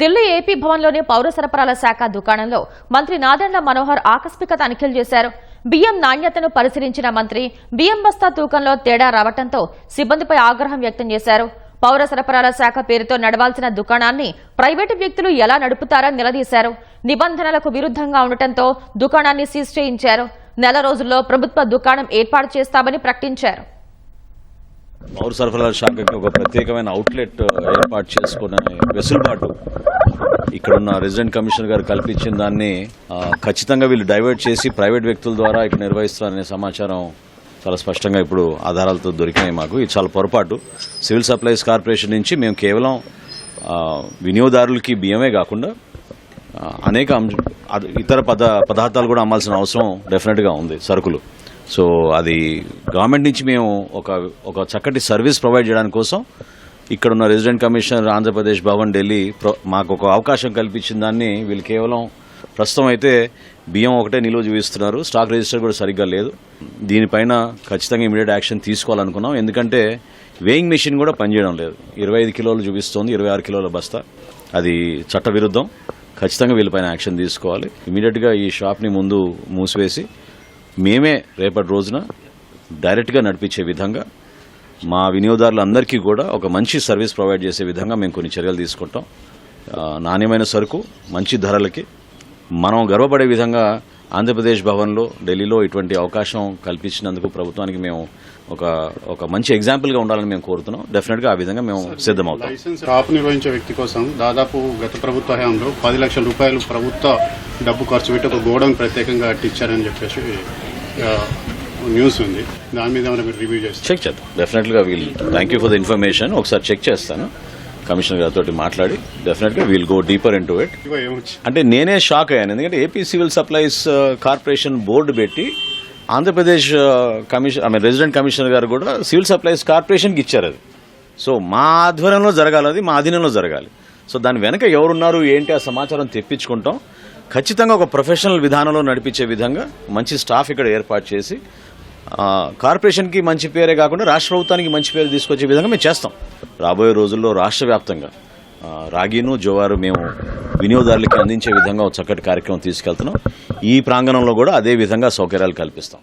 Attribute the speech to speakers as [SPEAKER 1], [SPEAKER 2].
[SPEAKER 1] Delhi AP భవన్లోని పౌర సరఫరాల శాఖ దుకాణంలో మంత్రి నాదెండ్ల మనోహర్ ఆకస్మిక తనిఖీలు చేశారు. బియ్యం నాణ్యతను పరిశీలించిన మంత్రి బియ్యం బస్తా తూకంలో తేడా రావడంతో సిబ్బందిపై ఆగ్రహం వ్యక్తం చేశారు. పౌర సరఫరాల శాఖ పేరుతో నడవాల్సిన దుకాణాన్ని ప్రైవేటు వ్యక్తులు ఎలా నడుపుతారని నిలదీశారు. నిబంధనలకు విరుద్ధంగా ఉండటంతో దుకాణాన్ని సీజ్ చేయించారు. నెల రోజుల్లో ప్రభుత్వ దుకాణం ఏర్పాటు చేస్తామని ప్రకటించారు.
[SPEAKER 2] పౌర సరఫరాల శాఖకి ఒక ప్రత్యేకమైన అవుట్లెట్ ఏర్పాటు చేసుకునే వెసులుబాటు ఇక్కడున్న రెసిడెంట్ కమిషనర్ గారు కల్పించిన దాన్ని ఖచ్చితంగా వీళ్ళు డైవర్ట్ చేసి ప్రైవేట్ వ్యక్తుల ద్వారా ఇక్కడ నిర్వహిస్తారనే సమాచారం చాలా స్పష్టంగా ఇప్పుడు ఆధారాలతో దొరికినాయి మాకు. ఇది చాలా పొరపాటు. సివిల్ సప్లైస్ కార్పొరేషన్ నుంచి మేము కేవలం వినియోగదారులకి బియ్యమే కాకుండా అనేక ఇతర పద పదార్థాలు కూడా అమ్మాల్సిన అవసరం డెఫినెట్గా ఉంది సరుకులు. సో అది గవర్నమెంట్ నుంచి మేము ఒక ఒక చక్కటి సర్వీస్ ప్రొవైడ్ చేయడానికి కోసం ఇక్కడ ఉన్న రెసిడెంట్ కమిషనర్ ఆంధ్రప్రదేశ్ భవన్ ఢిల్లీ ప్రొ- మాకు ఒక అవకాశం కల్పించిన దాన్ని వీళ్ళు కేవలం ప్రస్తుతం అయితే బియ్యం ఒకటే నిల్వ చూపిస్తున్నారు. స్టాక్ రిజిస్టర్ కూడా సరిగ్గా లేదు. దీనిపైన ఖచ్చితంగా ఇమీడియట్ యాక్షన్ తీసుకోవాలనుకున్నాం. ఎందుకంటే వేయింగ్ మెషిన్ కూడా పనిచేయడం లేదు. ఇరవై ఐదు కిలోలు చూపిస్తోంది ఇరవై ఆరు కిలోల బస్తా. అది చట్టవిరుద్ధం. ఖచ్చితంగా వీళ్ళపైన యాక్షన్ తీసుకోవాలి. ఇమీడియట్గా ఈ షాప్ని ముందు మూసివేసి మేమే రేపటి రోజున డైరెక్ట్గా నడిపించే విధంగా మా వినియోగదారులందరికీ కూడా ఒక మంచి సర్వీస్ ప్రొవైడ్ చేసే విధంగా మేము కొన్ని చర్యలు తీసుకుంటాం. నాణ్యమైన సరుకు మంచి ధరలకి మనం గర్వపడే విధంగా ఆంధ్రప్రదేశ్ భవన్లో ఢిల్లీలో ఇటువంటి అవకాశం కల్పించినందుకు ప్రభుత్వానికి మేము ఒక ఒక మంచి ఎగ్జాంపుల్గా ఉండాలని మేము కోరుతున్నాం. డెఫినెట్గా ఆ విధంగా మేము సిద్ధమవుతాం.
[SPEAKER 3] లైసెన్స్ షాప్ నిర్వహించే వ్యక్తి కోసం దాదాపు గత ప్రభుత్వ హయాంలో పది లక్షల రూపాయలు ప్రభుత్వ డబ్బు ఖర్చు పెట్టి ఒక గోడౌన్ ప్రత్యేకంగా కట్టించారని చెప్పేసి న్యూస్ ఉంది. దాని మీద మీరు రివ్యూ చేస్తారు?
[SPEAKER 2] చెక్ చేద్దాం. డెఫినెట్గా we'll thank you for the information ఒకసారి చెక్ చేస్తాను. కమిషనర్ గారితో మాట్లాడి డెఫినెట్గా we'll go deeper into it అంటే నేనే షాక్ అయ్యాను. ఎందుకంటే AP civil supplies corporation board పెట్టి Andhra Pradesh commission I mean resident commissioner గారు కూడా సివిల్ సప్లైస్ కార్పొరేషన్కి ఇచ్చారు అది. సో మా ఆధ్వర్యంలో జరగాలి అది మా అధీనంలో జరగాలి. సో దాని వెనక ఎవరున్నారు ఏంటి ఆ సమాచారం తెప్పించుకుంటాం. ఖచ్చితంగా ఒక ప్రొఫెషనల్ విధానంలో నడిపించే విధంగా మంచి స్టాఫ్ ఇక్కడ ఏర్పాటు చేసి కార్పొరేషన్కి మంచి పేరే కాకుండా రాష్ట్ర ప్రభుత్వానికి మంచి పేరు తీసుకొచ్చే విధంగా మేము చేస్తాం. రాబోయే రోజుల్లో రాష్ట్ర వ్యాప్తంగా రాగిను జోవారు మేము వినియోగదారులకి అందించే విధంగా ఒక చక్కటి కార్యక్రమం తీసుకెళ్తున్నాం. ఈ ప్రాంగణంలో కూడా అదే విధంగా సౌకర్యాలు కల్పిస్తాం.